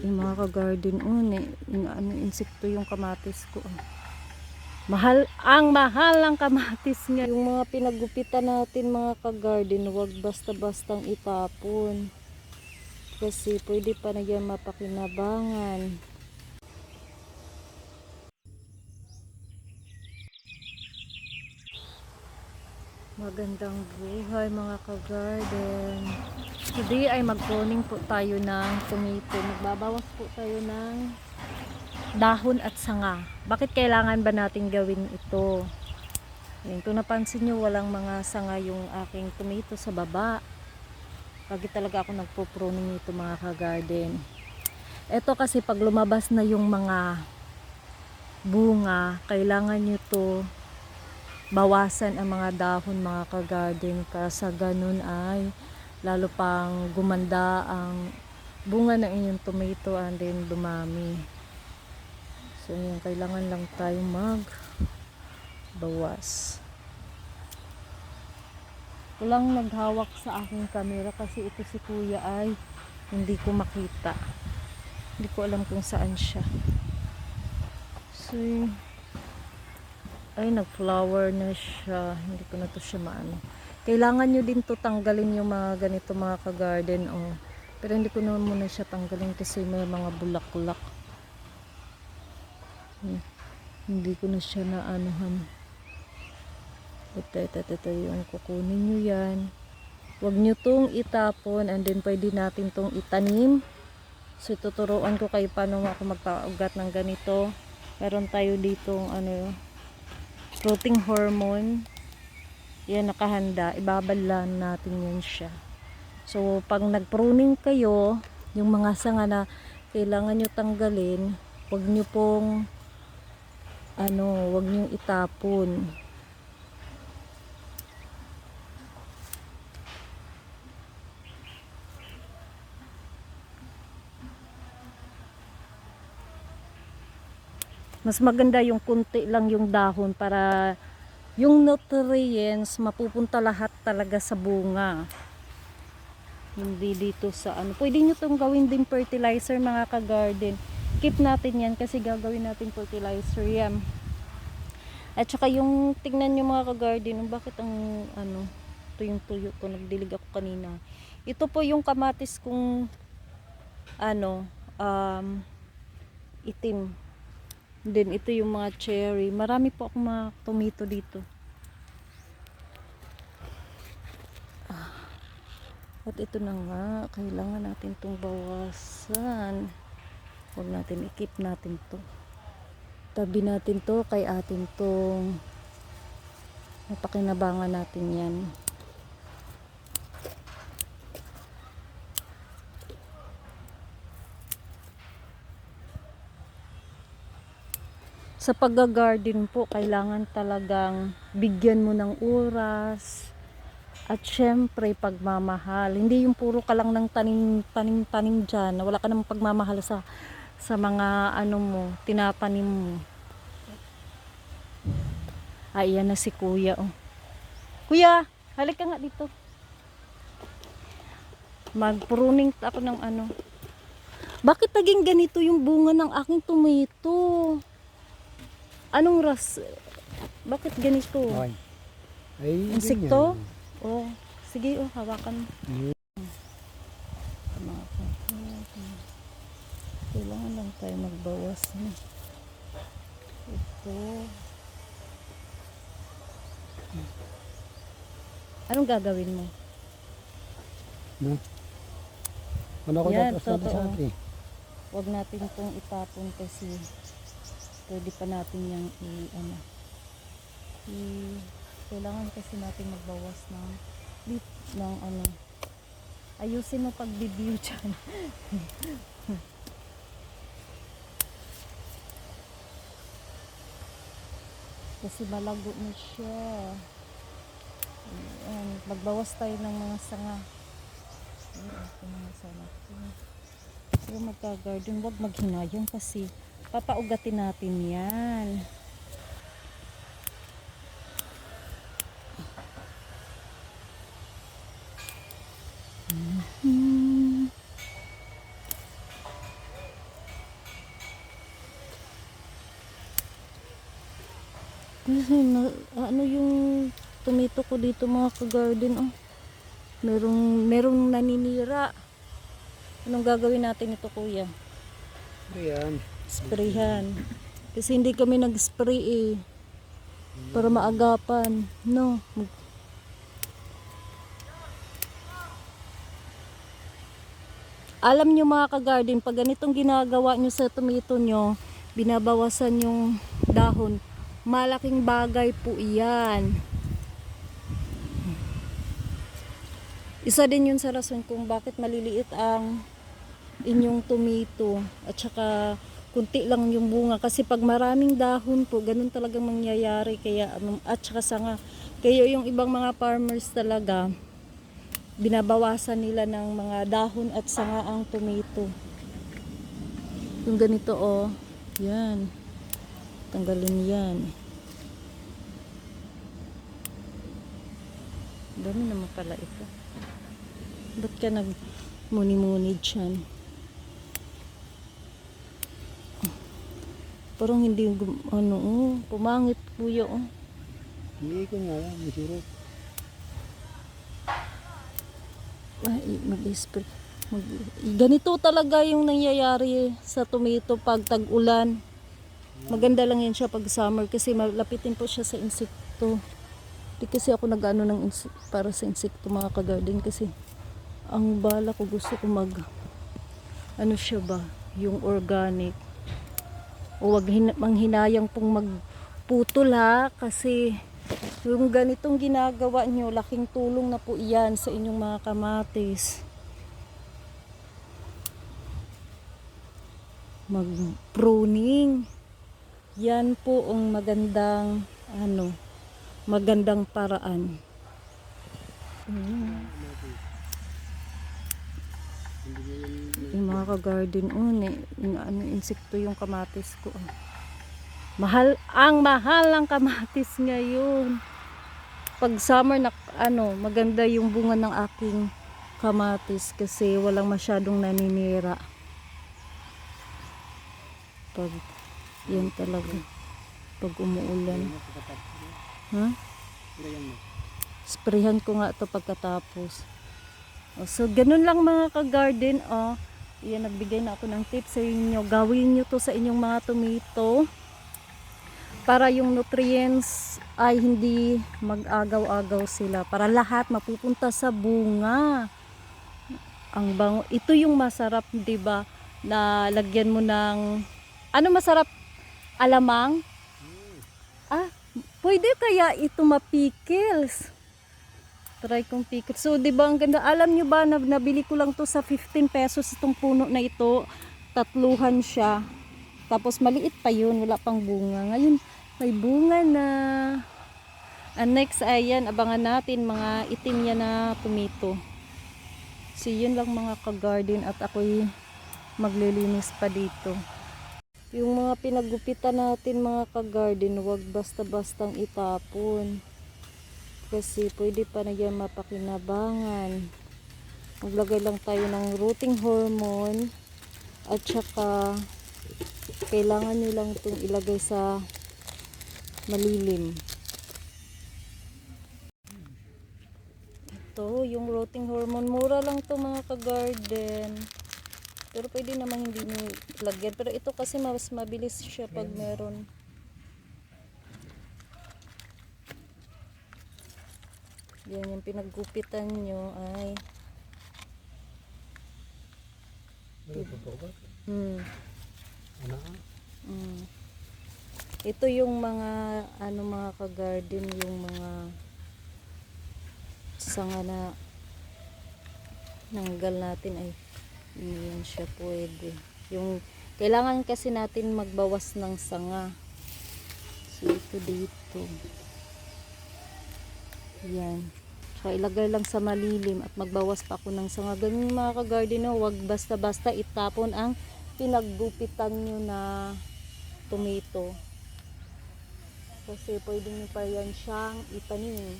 Yung mga ka-garden, oh, ne, in, ano, insekto yung kamatis ko. oh. Mahal, ang mahal ng kamatis nga. Yung mga pinagupitan natin mga ka-garden, huwag basta-bastang itapon. Kasi pwede pa na yan mapakinabangan. Magandang buhay mga ka-garden. Today ay mag-pruning po tayo ng tomato. Magbabawas po tayo ng dahon at sanga. Bakit kailangan ba natin gawin ito? Yan, kung napansin nyo, walang mga sanga yung aking tomato sa baba. Lagi talaga ako nagpo-pruning nito mga ka-garden. Ito kasi pag lumabas na yung mga bunga, kailangan nyo to bawasan ang mga dahon mga ka-garden para sa ganun ay lalo pang gumanda ang bunga ng inyong tomato and then dumami. So yun, kailangan lang tayong mag bawas. Walang naghawak sa aking camera kasi ito si kuya ay hindi ko makita. Hindi ko alam kung saan siya. So yun. Ay nag-flower na siya. Hindi ko na to siya maano. Kailangan nyo din to tanggalin yung mga ganito mga ka-garden. Oh. Pero hindi ko na muna siya tanggalin kasi may mga bulaklak. Hmm. Hindi ko na siya na anuhan. Ito, ito, ito, ito yung kukunin nyo yan. Huwag nyo tong itapon and then pwede natin tong itanim. So tuturuan ko kayo paano ako magpaugat ng ganito. Meron tayo ditong ano protein hormone. Yan nakahanda. Ibabalan natin yan siya. So pag nag-pruning kayo, yung mga sanga na kailangan nyo tanggalin, huwag nyo pong ano, huwag nyo itapon. Mas maganda yung kunti lang yung dahon para yung nutrients mapupunta lahat talaga sa bunga. Hindi dito sa ano. Pwede nyo tong gawin din fertilizer mga ka-garden. Keep natin yan kasi gagawin natin fertilizer yan. At saka yung tingnan nyo mga ka-garden bakit ang ano ito yung tuyo ko nagdilig ako kanina. Ito po yung kamatis kung ano um, itim Then ito yung mga cherry. Marami po akong mga tomato dito. Ah. At ito na nga, kailangan natin itong bawasan. Huwag natin, i-keep natin to. Tabi natin to kay atin tong mapakinabangan natin yan. Sa pagga-garden po, kailangan talagang bigyan mo ng oras at syempre pagmamahal. Hindi yung puro ka lang ng tanim, tanim, tanim dyan, na wala ka namang pagmamahal sa, sa mga ano mo, tinatanim mo. Ay, yan na si kuya, oh. Kuya, halika nga dito. Magpruning ako ng ano. Bakit naging ganito yung bunga ng aking tomato? Anong ras? Bakit ganito? Ay. Ay, Insekto? Oh, sige oh, hawakan mo. kapatid. Kailangan lang tayo magbawas na. Ito. Anong gagawin mo? No? Ano ko Yan, natin sa atin? Huwag natin itong itapon kasi pwede pa natin yung i ano i kailangan kasi natin magbawas ng bit ng ano ayusin mo pag review dyan. Kasi malago na siya. Ayan, magbawas tayo ng mga sanga. Ayan, mga sanga. Pero magka-garden, wag maghinayang kasi papaugatin natin yan. Ano yung tomato ko dito mga ka-garden oh. merong, merong naninira. Anong gagawin natin ito kuya? Ayan. Sprayhan. Kasi hindi kami nag-spray eh. Para maagapan. No. Alam nyo mga ka-garden, pag ganitong ginagawa nyo sa tomato nyo, binabawasan yung dahon. Malaking bagay po iyan. Isa din yun sa rason kung bakit maliliit ang inyong tomato at saka kunti lang yung bunga. Kasi pag maraming dahon po ganun talagang mangyayari. Kaya ano, at saka sanga kaya yung ibang mga farmers talaga binabawasan nila ng mga dahon at sanga ang tomato. Yung ganito oh. Yan. Tanggalin yan. Dami naman pala ito. Ba't ka nag muni-muni dyan Parang hindi ano, oh, pumangit kuya oh. Hindi ko nga yan. May sirop. Ay, mag-spray. Mag ganito talaga yung nangyayari sa tomato pag tag-ulan. Maganda lang yan siya pag summer kasi malapitin po siya sa insekto. Di kasi ako nag-ano ng para sa insekto mga ka-garden kasi ang bala ko gusto ko mag ano siya ba, yung organic. O wag hin- manghinayang pong magputol ha kasi yung ganitong ginagawa nyo, laking tulong na po iyan sa inyong mga kamatis. Mag-pruning. Yan po ang magandang, ano, magandang paraan. Mm. Yung mga ka-garden, oh, ne, yung, ano, insekto yung kamatis ko. oh. Mahal, ang mahal ng kamatis ngayon. Pag summer na ano, maganda yung bunga ng aking kamatis kasi walang masyadong naninira. Pag yan talaga. Pag umuulan. Ha? Mo. Sprayhan ko nga to pagkatapos. O, so, ganun lang mga ka-garden. Oh. Yan, nagbigay na ako ng tips sa inyo. Gawin nyo to sa inyong mga tomato para yung nutrients ay hindi mag-agaw-agaw sila. Para lahat mapupunta sa bunga. Ang bango. Ito yung masarap, 'di ba? Na lagyan mo ng ano masarap? Alamang? Ah, pwede kaya ito mapikils? Try kong pickle. So, di ba ang ganda? Alam nyo ba, na, nabili ko lang to sa 15 pesos itong puno na ito. Tatluhan siya. Tapos maliit pa yun, wala pang bunga. Ngayon, may bunga na. And next, ayan, abangan natin mga itim yan na tomato. So, yun lang mga ka-garden at ako'y maglilinis pa dito. Yung mga pinagupitan natin mga ka-garden, huwag basta-bastang itapon. Kasi pwede pa na yan mapakinabangan. Maglagay lang tayo ng rooting hormone at saka kailangan nyo lang itong ilagay sa malilim. Ito, yung rooting hormone. Mura lang to mga ka-garden. Pero pwede naman hindi nyo lagyan. Pero ito kasi mas mabilis siya pag meron. Yan yung pinaggupitan nyo ay hmm, Ano hmm. Ito yung mga ano mga ka-garden yung mga sanga na nanggal natin ay yun siya pwede. Yung kailangan kasi natin magbawas ng sanga. So ito dito. Yan. Tsaka ilagay lang sa malilim at magbawas pa ako ng sanga. Ganun mga ka-garden, no? huwag basta-basta itapon ang pinaggupitan nyo na tomato. Kasi pwede nyo pa yan siyang itanim.